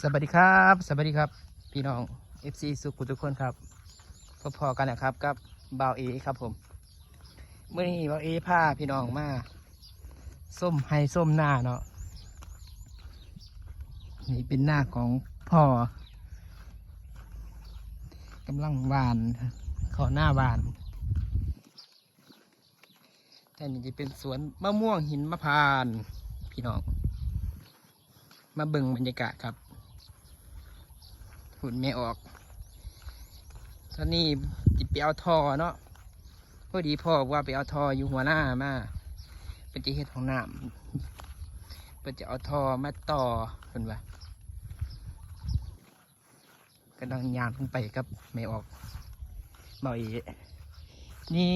สวัสดีครับ สวัสดีครับ พี่น้อง FC สุขุทุกคนครับพอๆกันนะครับกับบ่าวเอครับผมเมื่อนี้บ่าวเอพาพี่น้องมาส้มไฮส้มหน้าเนาะนี่เป็นหน้าของพ่อกำลังหวานขอหน้าหวานแต่นี่จะเป็นสวนมะม่วงหินมะพร้าน พี่น้อง มาเบิ่งบรรยากาศครับ หุ่นไม่ออก ตอนนี้จิไปเอาทอเนาะพอดีพ่อว่าไปเอาทออยู่หัวหน้ามาเป็นจะเฮ็ดของน้ำเป็นจะเอาทอมาต่อเป็นว่าก็ดังยางลงไปครับไม่ออกเบาอีนี่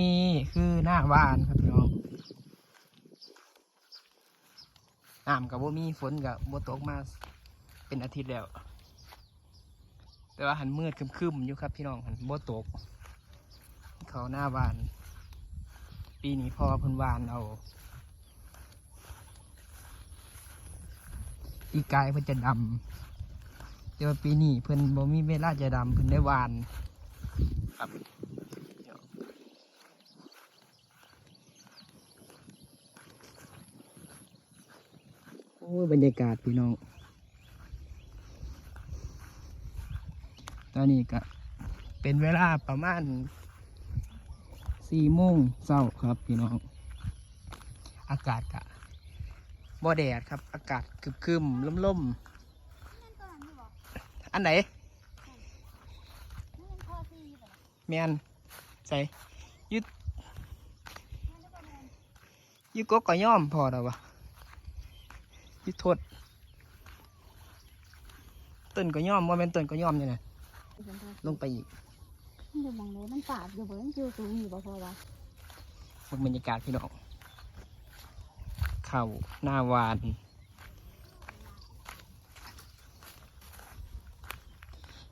คือหน้าวานครับพี่น้องน้ำกับว่ามีฝนกับว่ตกมาเป็นอาทิตย์แล้ว แต่ว่าหันมืดครึมๆอยู่ครับพี่น้องหันบ่ตก เขาหน้าบาน ปีนี้พอเพิ่นวานเอาปีกายเพิ่นจะดำแต่ว่าปีนี้เพิ่นบ่มีเวลาจะดำเพิ่นได้วาน ครับโอ้ยบรรยากาศพี่น้อง ตอนนี้ก็เป็นเวลาประมาณสี่โมงเช้าครับพี่น้อง อากาศกะบ่แดดครับ อากาศครึมๆล่มอันไหนแมนใส่ยึดยึดกกก็ย่อมพอแล้ววะยึดทษต้นก็ย่อมว่าเป็นต้นก็ย่อมเนี่ยนะ ลงไปอีกมันจะมองเลยมันปาดอยู่เบิ้งจิวสูงอยู่บ่พอวะพวกบรรยากาศพี่น้องเข่าหน้าวาน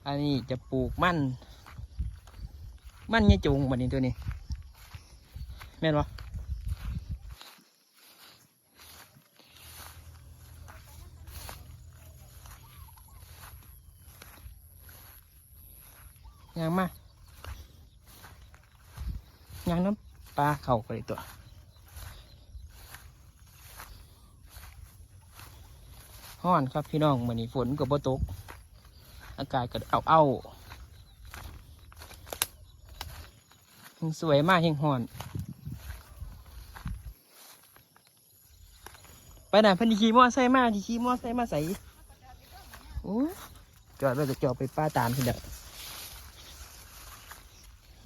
อันนี้จะปลูกมัน มันยายจุงบันนี้ตัวนี้แม่นวะ ยังมายังน้ำปลาเข่าไปตัวห้อนครับพี่น้องวันนี้ฝนก็บ่ตก อากาศก็เอาเอาสวยมากเฮงห่อน ไปไหนพันธีขี่มอไซค์มาที่ขี่มอไซค์มาใส่โอ้จอดไปก็จอดไปป้าตามทีเดียว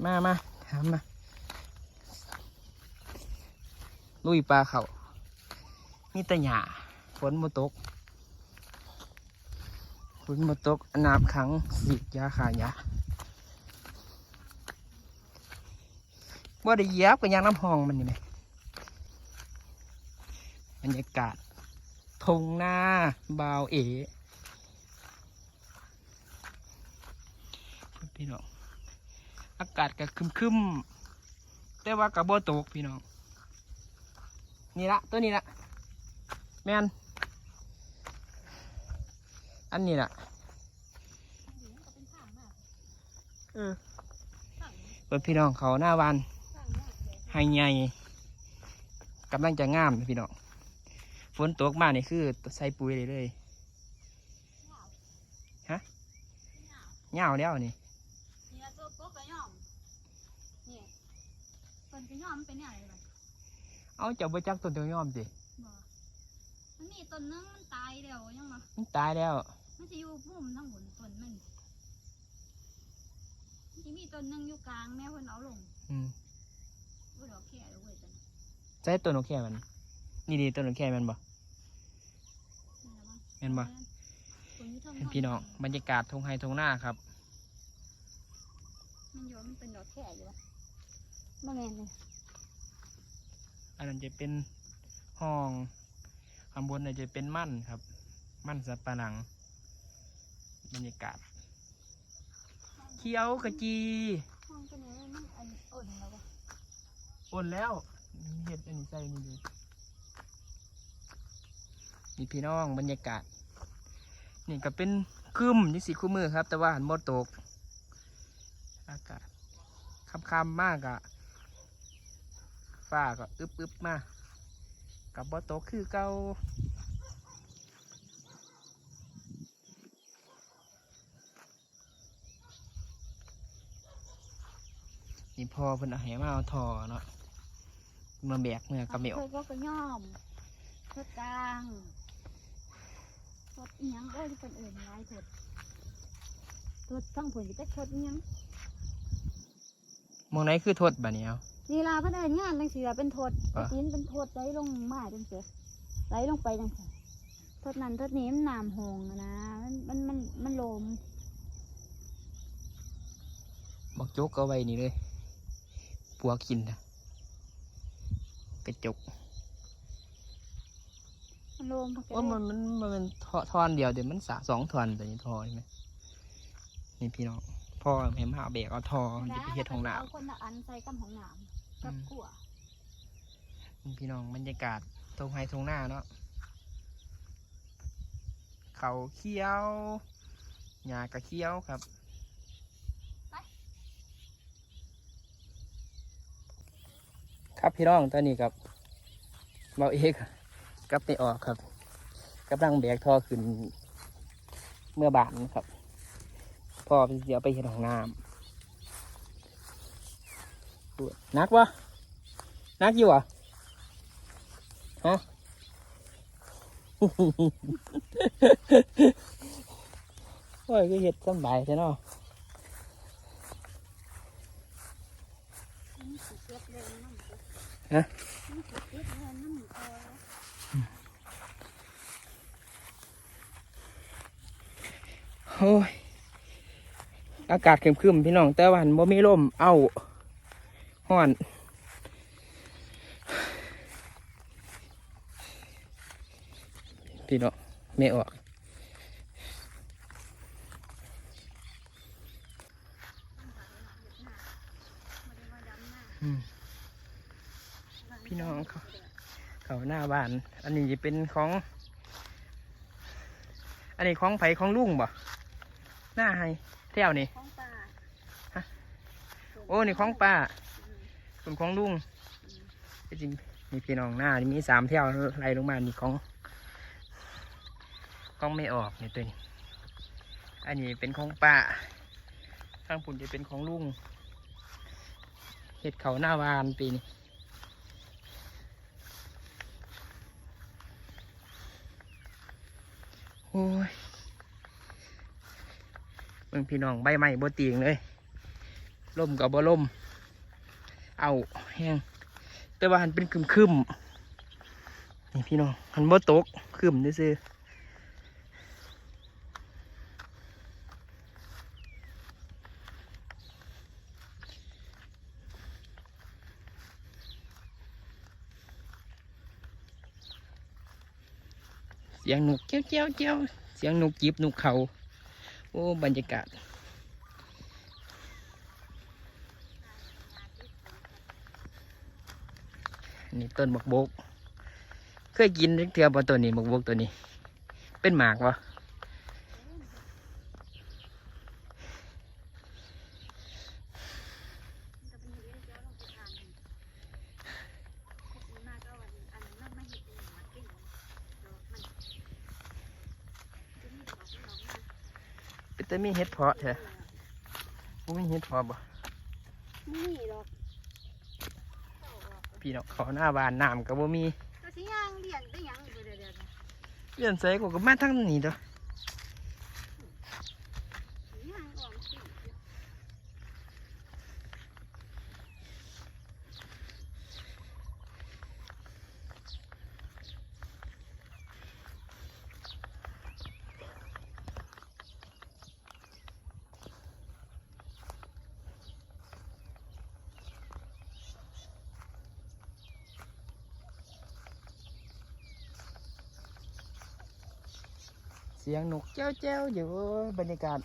มามาถามมา ลุยปลาเขามีแต่หญ้าฝนมาตกฝนมาตกอนาบขังสีดยาขายาว่าได้เยียบกับยางน้ำหองมันนี่ไหมบรรยากาศทงหน้าบาวเอพี่น้อง อากาศก็คึมๆแต่ว่ากับบ่ตกพี่น้อง นี่ละตัวนี้ละแมนอันนี้ละเออเปิดพี่น้องเขาหน้าวันไฮใหญ่กำลังจะงามพี่น้อง ฝนตกมานี่คือใส่ปุ๋ยเลยเลยฮะเหงาแล้วนี่ละตัวโป๊กกระย่อมนี่ต้ นกระย่อมมันเป็นอะไรบ้างเอาเจ้าบจักต้นเตียวยอมสิบ่มันมีต้นนึงมันตายแล้วยังมามันตายแล้วมันจะอยู่พุ่มทั้งบนต้นมันมันจะมีต้นนึงอยู่กลางแม่เพิ่นเอาลงอืมบ่ดอกแค่เลยเว้ยต้นใช้ต้นโอเคมันนี่ดีต้นโอเคมันบ่นี่ละมั้งเห็นบ่ ต้นอยู่เทั้งเป็นพี่น้องบรรยากาศทงไฮทงหน้าครับ มันอยู่มันเป็นดอกแค่อยู่วะ บ่แม่นเลยอันนั้นจะเป็นห้องข้างบนเนี่ยจะเป็นมั่นครับ มั่นสับปะหนัง บรรยากาศ เขียวขจีห้องตัวนี้มันอันอ่อนแล้ววะโอนแล้วเห็ดอันนี้ใส่นี่ดูนี่พี่น้องบรรยากาศ นี่ก็เป็นครึมนี่สิคู่มือครับ แต่ว่าหันบ่ตก อากาศคำๆมากอะ ฟ้าก็อึบอึบๆมากับบ่ตกคือเก่านี่พอเพิ่นเอาให้มาเอาทอเนาะมาแบกเมื่อกับไม่อเคอกยก็กระย่อมทดกลางทดอีหยังโอ้ยเป็นเอื่นหลายทดทดทั้งผลจะทดอีหยังมองไหนคือทดบ่เนี่ยเอา นี่ลาเพิ่นเอินงานจังซี่ล่ะเป็นทดอะตีนเป็นทดไหลลงมาจังซี่ไหลลงไปจังซี่ทดนั้นทดนี้มันน้ำหงอะนะมันมันมันมันลมบักจกเอาไว้นี่เลยปัวกินนะกระจกมันลมมันก็ว่าเลมันยมันมันเป็นทอทอนเดียวเดี๋ยวมันสะสองทอนแต่นี่ทอใช่ไหมนี่พี่น้องพ่อเห็นมาเอาเบรกเอาทอมันจะไปเฮ็ดของหนาวเอาคนละอันใส่กำของน้ำ กับขั่วนี่พี่น้องบรรยากาศตรงไฮตรงหน้าเนาะเขาเขียวหญ้ากระเขียวครับครับพี่น้องตอนนี้ครับเบาเอกกลับไปออกครับกำลังแบกท่อขึ้น เมื่อบานครับพ่อเป็นเสียไปเห็นของน้ำ ปวดนักวะนักอยู่วะฮะโอ้ยก็เห็ดสบายใช่เนาะฮะโอ้ย อากาศเข้มขึ้นพี่น้อง แต่วันบ่มีลม เอา้า ห้อนพี่น้องไม่ออกอืมพี่น้องเขาเขาหน้าบ้าน อันนี้จะเป็นของ อันนี้ของไผของลุงบ่หน้าให้แถวนี่ของป่าฮะโอ้นี่ของป้า ส่วนของลุงที่จริงมีพี่น้องหน้ามีสามแถวไล่ลงมานี่ของของไม่ออกนี่ตัวนี้ อันนี้เป็นของป้าข้างปุ่นจะเป็นของลุงเห็ดเขาหน้าวานปีนี้โอ้ยเมืองพี่น้องใบไม้บ่ตีงเลยล่มกับบ่ล่ม เอาแห้งแต่ว่าหันเป็นคึมคึมนี่พี่น้องหันบ่ตกคึมซื่อเสียงนกเกี้ยวเกี้ยวเกี้ยวเสียงนกจิบนกเขาโอ้บรรยากาศ นี่ต้นบักบก เคยกินเทือบตัวนี้บักบกตัวนี้ เป็นหมากวะจะเป็นอย่างนี้เดี๋ยวเราไปทานกันนี้มาก็วันอันนั้เป็นอย่ากมันจะมีดอกเป็นดอกมาเป็นแต่มีเห็ดเพาะเถอะบ่มีเห็ดเพาะบ่นี่ดอก พี่น้องเขาหน้าบ้านน้ำก็บ่มีก็สิย่างเลี้ยงได้หยังอยู่เดี๋ยวเดี๋ยวเลื่อนใส่กูก็มาทั้งนี้เด้อ ย่างออมสิ เสียงนกเจ้าเจ้าอยู่บรรยากาศ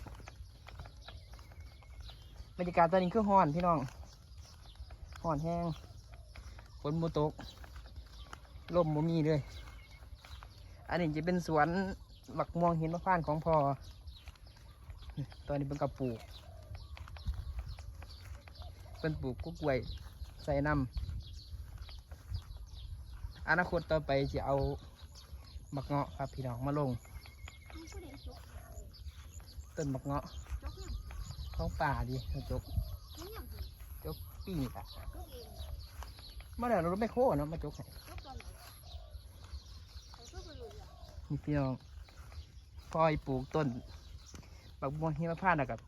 บรรยากาศตอนนี้คือฮ้อนพี่น้องฮ้อนแห้งฝนบ่ตกลมบ่มีเลย อันนี้จะเป็นสวนหมักม่วงหินมะพร้านของพ่อตอนนี้เป็นกระปูกเป็นปลูกกุ๊กไว้ใส่น้ำอนาคตต่อไปจะเอาหมักเงาะครับพี่น้องมาลง ต้นมักเงาะจกยังของป่าดิจกจกปีนี่ละจกองมาแล้วเราไม่โค่เนาะมาจกให้จกตอนไหนแต่ก็บ่รู้อะนี่พี่น้องพ่อยปลูกต้นบักม่วงหิมพานต์นะครับ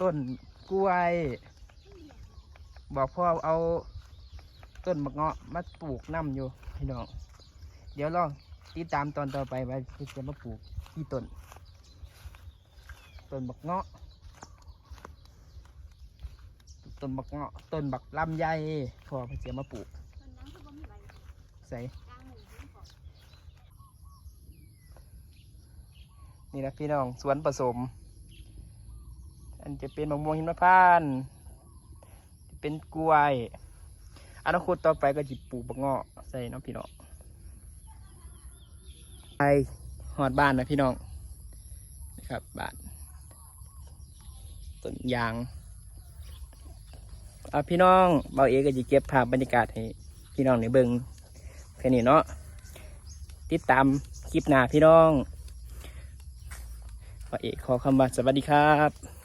ต้นกล้วย บอกพ่อเอาต้นมะเงาะมาปลูกน้ำอยู่พี่น้อง เดี๋ยวลองติดตามตอนต่อไปว่าจะมาปลูกที่ต้น ต้นบักเงาะ ต้นบักเงาะ ต้นบักลำไยพ่อเพิ่นจะมาปลูกตอนนั้นคือบ่มีใส่นี่นะพี่น้องสวนผสม อันจะเป็นมะม่วงหิมพานต์เป็นกล้วย อนาคตต่อไปก็จะปลูกบักเงาะใส่เน้องพี่น้องไปหอดบ้านนะพี่น้องนะครับบ้าน ต้นยางเอาพี่น้องเบาเอก็จะเก็บภาพบรรยากาศให้พี่น้องในเบิงแค่นี้เนาะติดตามคลิปหน้าพี่น้องเบาเอขอคำว่าสวัสดีครับ